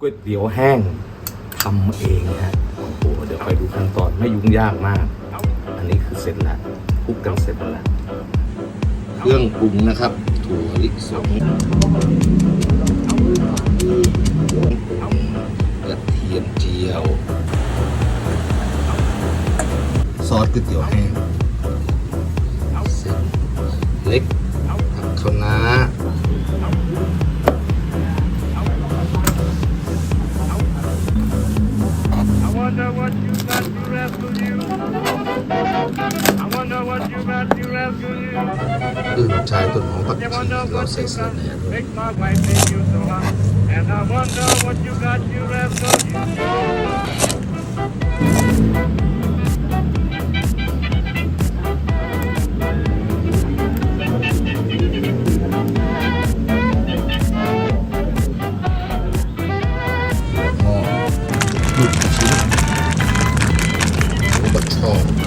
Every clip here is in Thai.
ก๋วยเตี๋ยวแห้งทำเองนะฮะโอ้โหเดี๋ยวไปดูขั้นตอนไม่ยุ่งยากมาก อันนี้คือเสร็จแล้วคลุกกันเสร็จแล้วเครื่องปรุงนะครับ ถั่วลิสงกระเทียมเจียว ซอสก๋วยเตี๋ยวแห้งเส้นเล็กผักคะน้า I wonder what you got to rescue you. อื่นชายต้นหอมผัก You ชี wonder เรา what ใส่ you เสื้อ got เนื้อ to ด้วย make my wife make you so hot. And I wonder what you got to rescue you. หม้อลูกชิ้นแล้วก็ช่อง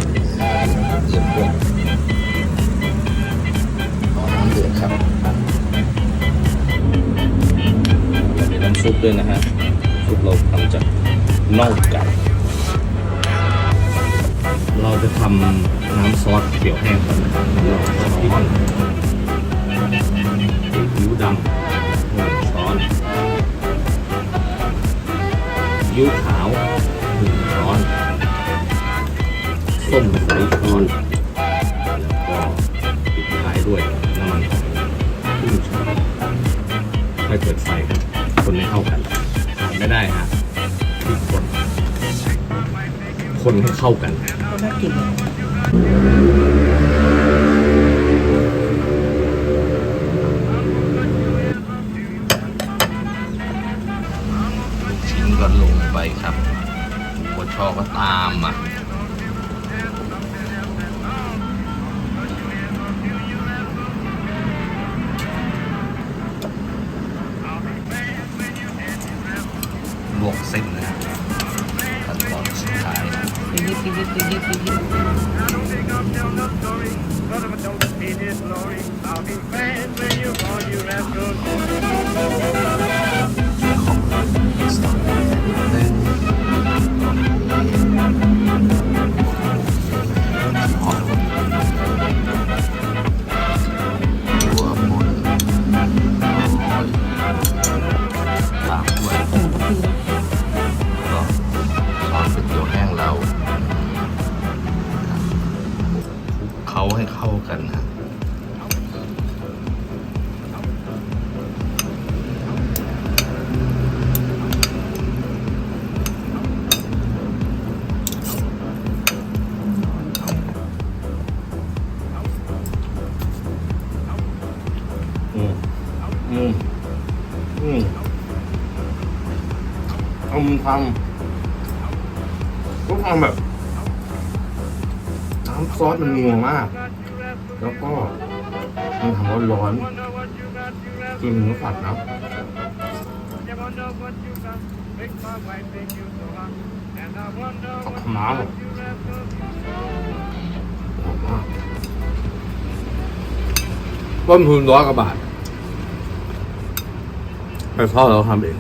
ซุปด้วยนะฮะซุปเราทำจากน่องไก่เราจะทำน้ำซอสเขียวแห้งก่อนนะครับเราก็ทิ้งซีอิ๊วดำหนึ่งช้อนยิ้วขาวหนึ่งช้อนส้มสายชูแล้วก็ปิดท้ายด้วยน้ำมันหอยครึ่งช้อนค่อยเปิดไฟ ก็ไม่ได้ฮะพริกป่นคนให้เข้ากันน่ากินชิ้นก็ลงไปครับหัวชอก็ตามมา เส้นนะฮะขั้นตอนสุดท้ายปีนี้ปีนี้ปีนี้ปีนี้ I กันนะอืม อืมอืมเอามันทำก็ทำแบบน้ำซอสมันนัวมาก แล้วก็มันทำร้อนร้อนกินเนื้อสัตว์นะกับขม้าแบบต้นทุนร้อยกว่าบาทแต่ทอดเราทำเอง